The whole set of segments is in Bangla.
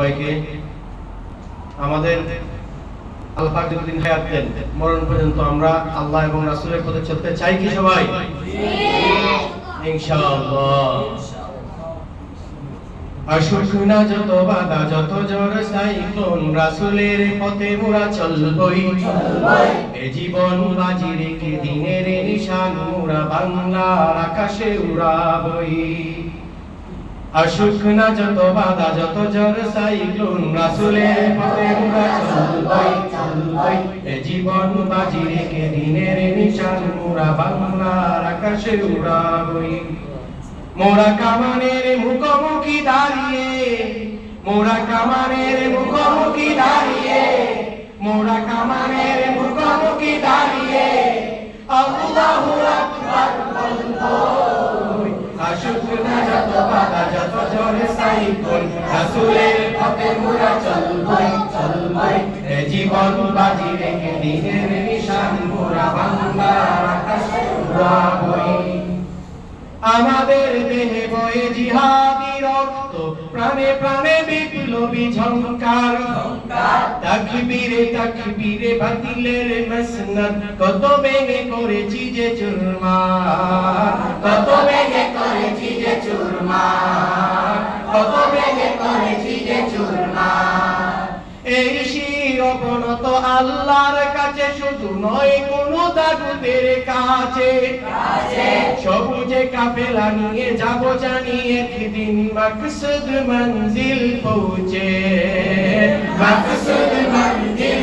সবাইকে আমাদের আল্লাহ যতদিন হায়াত দেন মরণ পর্যন্ত আমরা আল্লাহ এবং রাসূলের পথে চলতে চাই কি সবাই? ইনশাআল্লাহ। আসুক না যত বাধা যত জ্বর সাইক্লোন রাসূলের পথে মোরা চলবই। এ জীবন বাজি রেখে দিনের নিশান মোরা বাংলার আকাশে উড়াবই। আসুক না যত বাধা, যত জ্বর, সাইক্লোন, রাসূলের পথে চলবই চলবই। এ জীবন বাজি রেখে দিনের নিশান, মোরা বাংলার আকাশে উড়াবই। মোরা কামানের মুখোমুখি দাঁড়িয়ে, মোরা কামানের মুখোমুখি দাঁড়িয়ে, মোরা কামানের মুখোমুখি দাঁড়িয়ে। জীবন বাজি রেখে দিনের নিশান মোরা বাংলার আকাশে উড়াবই আমাদের দেহে বয়ে জিহাদি রক্ত, প্রাণে প্রাণে বিপ্লবী ঝংকার। তাকবীরে তাকবীরে বাতিলের মসনদ কত ভেঙে করেছি যে চুরমার। শিরপনত আল্লাহর কাছে শুধু নয় কোন দাগুদের কাছে। সবুজে কাফেলা নিয়ে যাব জানিয়ে মাকসুদ মঞ্জিল পৌঁছে। মাকসুদ মঞ্জিল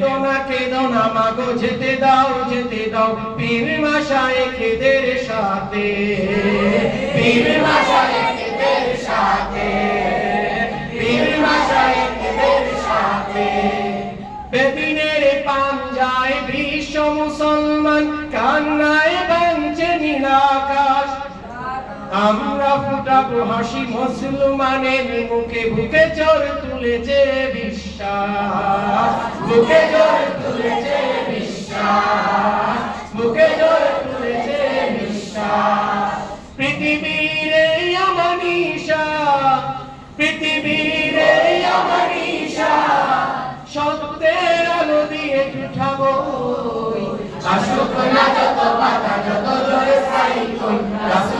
কেদো না মাগো, যেতে দাও যেতে দাও। পীর মাশায়ে খেদের সাথে। পীর মাশায়ে খেদের সাথে। পীর মাশায়ে খেদের সাথে। বেদিনের পাঞ্জায় বিশ্ব মুসলমান, কান্নায় বাঞ্ছে নীলাকাশ। আমরা ফুটাবো হাসি মুসলমানের মুখে, বুকে জোর তুলেছে বিশ্বাস। বুকে জোর তুলেছে বিশ্বাস। বুকে জোর তুলেছে বিশ্বাস। পৃথিবীর আমানিশা পৃথিবীর আমানিশা সত্যের আলো দিয়ে উঠাবো। আসুক না যত বাধা, যত জোরে মোরা